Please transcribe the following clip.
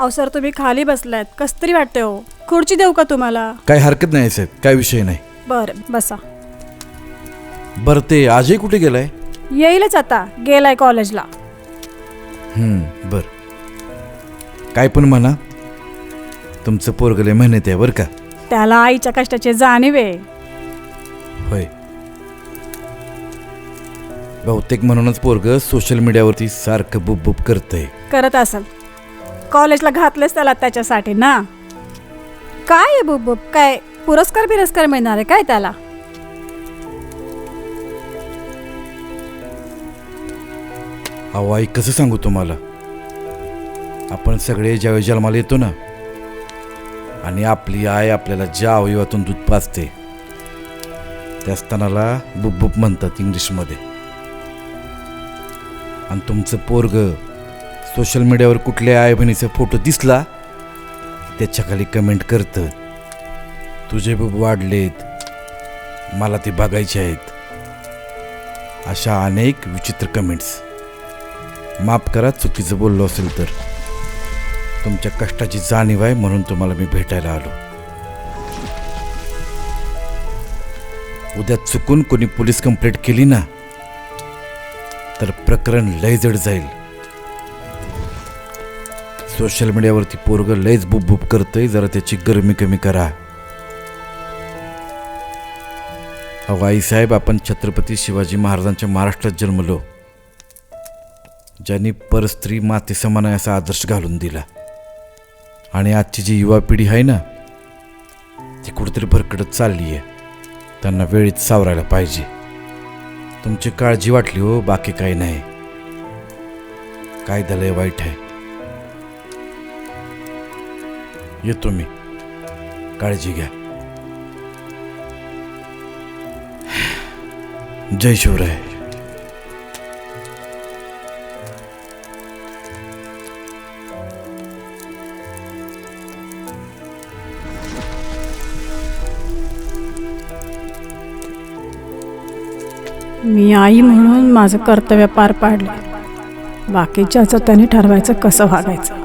अहो सर तुम्ही खाली बसलायत. कस तरी वाटते हो. खुर्ची देऊ का तुम्हाला? काय हरकत नाही साहेब काय विषय नाही. बरं बसा. बरं ते आजही कुठे गेलाय? येईलच आता. गेलाय कॉलेजला. हम्म, बर. काय पण म्हणा. तुमचं पोरगले मेहनत आहे बरं का? त्याला आईच्या कष्टाची जाणीव आहे. होय. बहुतेक म्हणूनच पोरग सोशल मीडियावरती सारखं बुप करतंय. करत असेल. कॉलेजला घातलेच त्याला त्याच्यासाठी ना? काय आहे बुब बुब? काय पुरस्कार बिरस्कार मिळणार आहे काय त्याला? अहो आई कसं सांगू तुम्हाला? आपण सगळे ज्यावेळी जन्माला येतो ना आणि आपली आई आपल्याला ज्या अवयवातून दूध पाजते त्या स्तनाला बुप बुप म्हणतात इंग्लिशमध्ये. आणि तुमचं पोरग सोशल मीडियावर कुठल्या आई बहिणीचा फोटो दिसला त्याच्याखाली कमेंट करतं तुझे बुब वाढलेत मला ते बघायचे आहेत. अशा अनेक विचित्र कमेंट्स माफ करा चुकीचं बोललो असेल तर. तुमच्या कष्टाची जाणीव आहे म्हणून तुम्हाला मी भेटायला आलो. उद्या चुकून कोणी पोलीस कंप्लेंट केली ना तर प्रकरण लय जड जाईल. सोशल मीडियावरती पोरग लयच बुप बुप करतंय जरा त्याची गरमी कमी करा. अहो आईसाहेब आपण छत्रपती शिवाजी महाराजांच्या महाराष्ट्रात जन्मलो. ज्यांनी परस्त्री माते समान आहे असा आदर्श घालून दिला. आणि आजची जी युवा पिढी आहे ना ती कुठेतरी भरकडत चालली आहे. त्यांना वेळीत सावरायला पाहिजे. तुमची काळजी वाटली हो बाकी काही नाही. काय झालंय वाईट आहे. येतो मी. काळजी घ्या. जय शिवराय. मी आई म्हणून माझं कर्तव्य पार पाडलं. बाकीच्याचं त्यांनी ठरवायचं कसं वागायचं?